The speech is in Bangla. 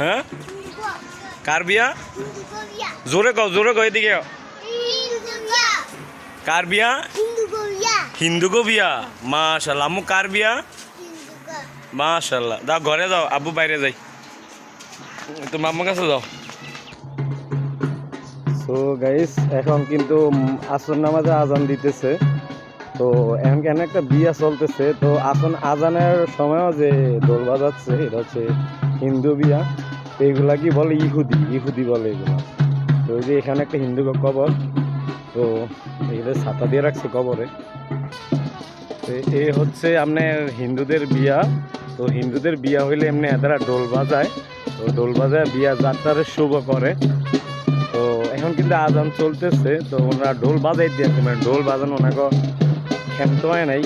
হ্যাঁ? কার বিয়া? জোরে কও জোরে কও এদিকে। কার বিয়া? হিন্দু গো বিয়া মাশাল্লাহ আম্মু কার বিয়া? মাশাল্লাহ দাও, ঘরে যাও, আব্বু বাইরে যাই। তো মাম্মার কাছে যাও। সো গাইস এখন কিন্তু আসর নামাজে আজান দিতেছে। তো, এখন কেন একটা বিয়া চলতেছে? তো, আসন আজানের সময়ও যে দোল বাজাচ্ছে, এটা হচ্ছে হিন্দু বিয়া। তো এগুলা কি বলে ইহুদি? ইহুদি বলে এগুলা। তো ওই যে এখানে একটা হিন্দু কবর, তো এগুলো ছাতা দিয়ে রাখছে কবরে। তো এ হচ্ছে আপনার হিন্দুদের বিয়া। তো হিন্দুদের বিয়া হইলে এমনি এদারা ডোল বাজায়। তো ডোল বাজায় বিয়া যাত্রারে শুভ করে। তো এখন কিন্তু আজান চলতেছে, তো ওনারা ঢোল বাজাই দিয়েছে। মানে ঢোল বাজানো ওনাকে ক্ষমতা হয় নাই।